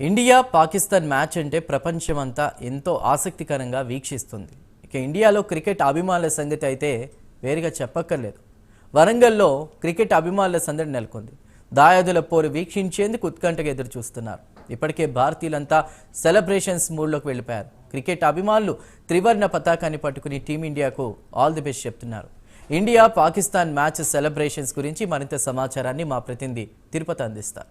India Pakistan match అంటే ప్రపంచమంతా ఎంతో ఆసక్తికరంగా వీక్షిస్తుంది. ఇక ఇండియాలో క్రికెట్ అభిమానుల సంగతి అయితే వేరుగా చెప్పక్కర్లేదు. వరంగల్లో క్రికెట్ అభిమానుల సందడి నెలకొంది. దాయాదుల పోరు వీక్షించేందుకు ఉత్కంఠగా ఎదురు చూస్తున్నారు ఇప్పటికే భారతీయులంతా సెలబ్రేషన్స్ మూడ్లోకి వెళ్ళిపోయారు. క్రికెట్ అభిమానులు త్రివర్ణ పతాకాన్ని పట్టుకుని టీమిండియాకు ఆల్ ది బెస్ట్ చెప్తున్నారు. ఇండియా పాకిస్తాన్ మ్యాచ్ సెలబ్రేషన్స్ గురించి మరింత సమాచారాన్ని మా ప్రతినిధి తిరుపతి అందిస్తారు.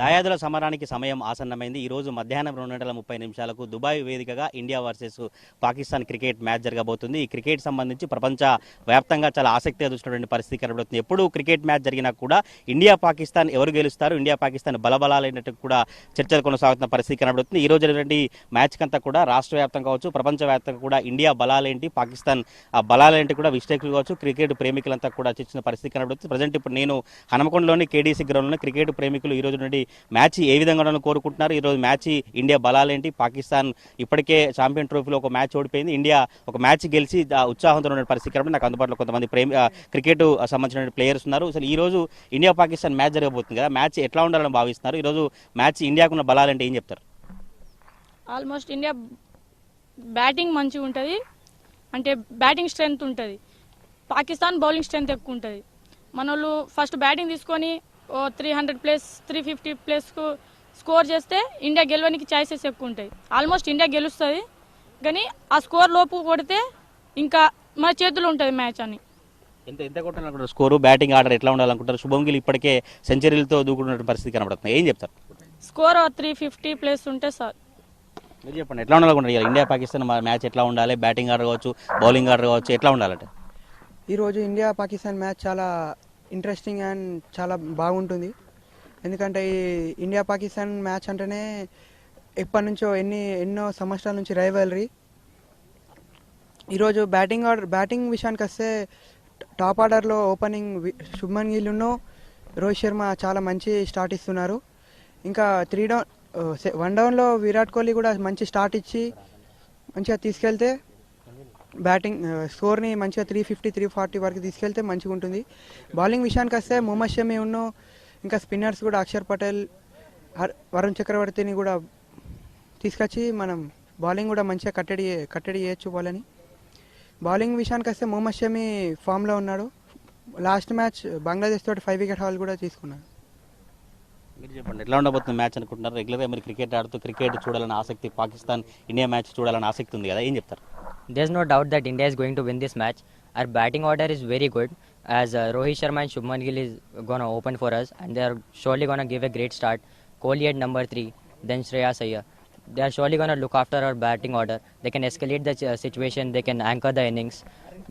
దాయాదుల సమరానికి సమయం ఆసన్నమైంది. ఈ రోజు మధ్యాహ్నం రెండు గంటల ముప్పై నిమిషాలకు దుబాయ్ వేదికగా India versus Pakistan cricket match జరగబోతుంది. ఈ క్రికెట్ సంబంధించి ప్రపంచ వ్యాప్తంగా చాలా ఆసక్తిగా చూసినటువంటి పరిస్థితి కనబడుతుంది. ఎప్పుడు క్రికెట్ మ్యాచ్ జరిగినా కూడా ఇండియా పాకిస్తాన్ ఎవరు గెలుస్తారు? ఇండియా పాకిస్తాన్ బలబలాలైనట్టు కూడా చర్చలు కొనసాగుతున్న పరిస్థితి కనబడుతుంది. ఈ రోజు జరిగినటువంటి మ్యాచ్ కంతా కూడా రాష్ట్ర వ్యాప్తంగా కావచ్చు ప్రపంచ వ్యాప్తంగా కూడా ఇండియా బలాలేంటి పాకిస్తాన్ ఆ బలాలేంటి కూడా విశ్లేషకులు కావచ్చు క్రికెట్ ప్రేమికులంతా కూడా చర్చిన పరిస్థితి కనబడుతుంది. ప్రజెంట్ ఇప్పుడు నేను హనమకొండలోని కేడీసీ గ్రౌండ్లోని క్రికెట్ ప్రేమికులు ఈ రోజు నుండి మ్యాచ్ ఏ విధంగా కోరుకుంటున్నారు. ఈరోజు మ్యాచ్ ఇండియా బలాలేంటి? పాకిస్తాన్ ఇప్పటికే ఛాంపియన్ ట్రోఫీలో ఒక మ్యాచ్ ఓడిపోయింది. ఇండియా ఒక మ్యాచ్ గెలిచి ఆ ఉత్సాహంతో ఉన్న పరిస్థితి కాబట్టి నాకు అందుబాటులో కొంతమంది ప్రేమ క్రికెట్ సంబంధించిన ప్లేయర్స్ ఉన్నారు. అసలు ఈ రోజు ఇండియా పాకిస్తాన్ మ్యాచ్ జరగబోతుంది కదా. మ్యాచ్ ఎట్లా ఉండాలని భావిస్తున్నారు? ఈరోజు మ్యాచ్ ఇండియాకు ఉన్న బలాలంటే? ఏం చెప్తారు? ఆల్మోస్ట్ ఇండియా బ్యాటింగ్ మంచిగా ఉంటుంది. అంటే బ్యాటింగ్ స్ట్రెంగ్త్ ఉంటుంది. పాకిస్తాన్ బౌలింగ్ స్ట్రెంగ్త్ ఎక్కువ ఉంటుంది. మన వాళ్ళు ఫస్ట్ బ్యాటింగ్ తీసుకొని three hundred plus three fifty ప్లస్కు score చేస్తే ఇండియా గెలవడానికి ఛాయిసెస్ ఎక్కువ ఉంటాయి. ఆల్మోస్ట్ ఇండియా గెలుస్తుంది. కానీ ఆ స్కోర్ లోపు కొడితే ఇంకా మన చేతిలో ఉంటుంది మ్యాచ్ అని. ఎంత ఎంత కొట్టాలనుకుంటారు? స్కోరు బ్యాటింగ్ ఆర్డర్ ఎట్లా ఉండాలనుకుంటారు? శుభం గిల్ ఇప్పటికే సెంచరీలతో దూకున్న పరిస్థితి కనబడుతుంది. ఏం చెప్తారు? స్కోర్ త్రీ ఫిఫ్టీ ప్లస్ ఉంటే సార్. మీరు చెప్పండి ఎట్లా ఉండాలనుకుంటారు? ఇండియా పాకిస్తాన్ మ్యాచ్ ఎట్లా ఉండాలి? బ్యాటింగ్ ఆర్డర్ కావచ్చు బౌలింగ్ ఆర్డర్ కావచ్చు ఎట్లా ఉండాలంటే? ఈరోజు ఇండియా పాకిస్తాన్ మ్యాచ్ చాలా ఇంట్రెస్టింగ్ అండ్ చాలా బాగుంటుంది. ఎందుకంటే ఈ ఇండియా పాకిస్తాన్ మ్యాచ్ అంటేనే ఎప్పటి నుంచో ఎన్ని ఎన్నో సంవత్సరాల నుంచి రైవలరీ ఈరోజు బ్యాటింగ్ ఆర్డర్ బ్యాటింగ్ విషయానికి వస్తే టాప్ ఆర్డర్లో ఓపెనింగ్ శుభ్మన్ గిల్ను రోహిత్ శర్మ చాలా మంచి స్టార్ట్ ఇస్తున్నారు. ఇంకా త్రీ డౌన్ వన్ డౌన్లో విరాట్ కోహ్లీ కూడా మంచి స్టార్ట్ ఇచ్చి మంచిగా తీసుకెళ్తే బ్యాటింగ్ స్కోర్ని మంచిగా త్రీ ఫిఫ్టీ త్రీ ఫార్టీ వరకు తీసుకెళ్తే మంచిగా ఉంటుంది. బౌలింగ్ విషయానికి వస్తే మొహమ్మద్ షమీ ఉన్ను ఇంకా స్పిన్నర్స్ కూడా అక్షర్ పటేల్ వరుణ్ చక్రవర్తిని కూడా తీసుకొచ్చి మనం బౌలింగ్ కూడా మంచిగా కట్టడి కట్టడి చేయొచ్చు వాళ్ళని. బౌలింగ్ విషయానికి వస్తే మొహమ్మద్ షమీ ఫామ్లో ఉన్నాడు. లాస్ట్ మ్యాచ్ బంగ్లాదేశ్ తోటి ఫైవ్ వికెట్ హాల్ కూడా తీసుకున్నాడు మీరు చెప్పండి ఎట్లా ఉండబోతుంది మ్యాచ్ అనుకుంటున్నారు? రెగ్యులర్గా మీరు క్రికెట్ ఆడుతూ క్రికెట్ చూడాలని ఆసక్తి పాకిస్తాన్ ఇండియా మ్యాచ్ చూడాలని ఆసక్తి ఉంది కదా ఏం చెప్తారు? There's no doubt that India is going to win this match. Our batting order is very good, as uh, Rohit Sharma and Shubman Gill is gonna open for us, and they are surely gonna give a great start. Kohli at number three, then Shreyas Iyer. They are surely gonna look after our batting order. They can escalate the uh, situation. They can anchor the innings.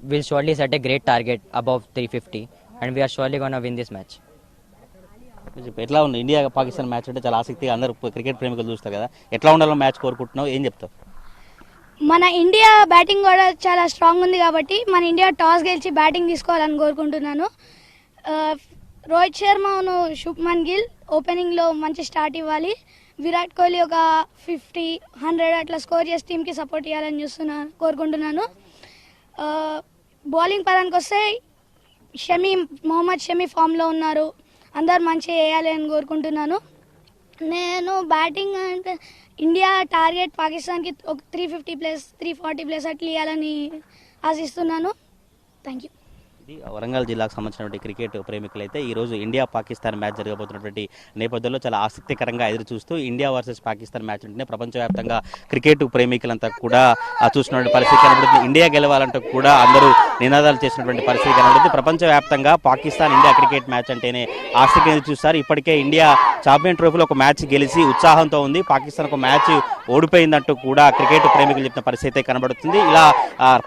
We'll surely set a great target above 350, and we are surely gonna win this match. మీరు చెప్పు, ఎట్లా ఉంది India Pakistan match అంటే చాలా ఆసక్తిగా అందరూ cricket ప్రేమికులు చూస్తారు కదా ఎట్లా ఉండాలో మ్యాచ్ కోరుకుంటున్నావు ఏం చెప్తావు మన ఇండియా బ్యాటింగ్ కూడా చాలా స్ట్రాంగ్ ఉంది కాబట్టి మన ఇండియా టాస్ గెలిచి బ్యాటింగ్ తీసుకోవాలని కోరుకుంటున్నాను. రోహిత్ శర్మను శుభ్మన్ గిల్ ఓపెనింగ్లో మంచి స్టార్ట్ ఇవ్వాలి. విరాట్ కోహ్లీ ఒక ఫిఫ్టీ హండ్రెడ్ అట్లా స్కోర్ చేసి టీంకి సపోర్ట్ ఇవ్వాలని చూస్తున్నాను కోరుకుంటున్నాను. బౌలింగ్ పరానికి వస్తే షమీ మొహమ్మద్ షమీ ఫామ్లో ఉన్నారు. అందరు మంచిగా వేయాలి అని కోరుకుంటున్నాను. నేను బ్యాటింగ్ అంటే ఇండియా టార్గెట్ పాకిస్తాన్కి ఒక three fifty plus three forty plus అట్లా ఇవ్వాలని ఆశిస్తున్నాను. థ్యాంక్ యూ వరంగల్ జిల్లాకు సంబంధించినటువంటి క్రికెట్ ప్రేమికులు అయితే ఈ రోజు ఇండియా పాకిస్తాన్ మ్యాచ్ జరగబోతున్నటువంటి నేపథ్యంలో చాలా ఆసక్తికరంగా ఎదురు చూస్తూ ఇండియా వర్సెస్ పాకిస్తాన్ మ్యాచ్ ఉంటేనే ప్రపంచవ్యాప్తంగా క్రికెట్ ప్రేమికులంతా కూడా చూసినటువంటి పరిస్థితి కనబడుతుంది. ఇండియా గెలవాలంటూ కూడా అందరూ నినాదాలు చేసినటువంటి పరిస్థితి కనబడుతుంది. ప్రపంచవ్యాప్తంగా పాకిస్తాన్ ఇండియా క్రికెట్ మ్యాచ్ అంటేనే ఆసక్తి ఎదురు చూస్తారు. ఇప్పటికే ఇండియా ఛాంపియన్ ట్రోఫీలో ఒక మ్యాచ్ గెలిచి ఉత్సాహంతో ఉంది. పాకిస్తాన్ ఒక మ్యాచ్ ఓడిపోయిందంటూ కూడా క్రికెట్ ప్రేమికులు చెప్పిన పరిస్థితి అయితే కనబడుతుంది. ఇలా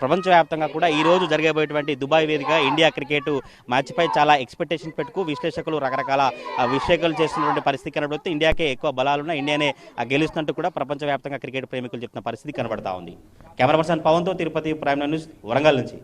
ప్రపంచవ్యాప్తంగా కూడా ఈ రోజు జరగబోయేటువంటి దుబాయ్ వేదిక ఇండియా క్రికెట్ మ్యాచ్ పై చాలా ఎక్స్పెక్టేషన్ పెట్టుకు విశ్లేషకులు రకరకాల విశ్లేషకులు చేస్తున్నటువంటి పరిస్థితి కనబడుతుంది ఇండియాకే ఎక్కువ బలాలున్న ఇండియానే ఆ, గెలుస్తున్నట్టు కూడా ప్రపంచవ్యాప్తంగా క్రికెట్ ప్రేమికులు చెప్తున్న పరిస్థితి కనబడతా ఉంది. కెమెరా పర్సన్ పవన్తో తిరుపతి ప్రైమ్ న్యూస్ వరంగల్ నుంచి.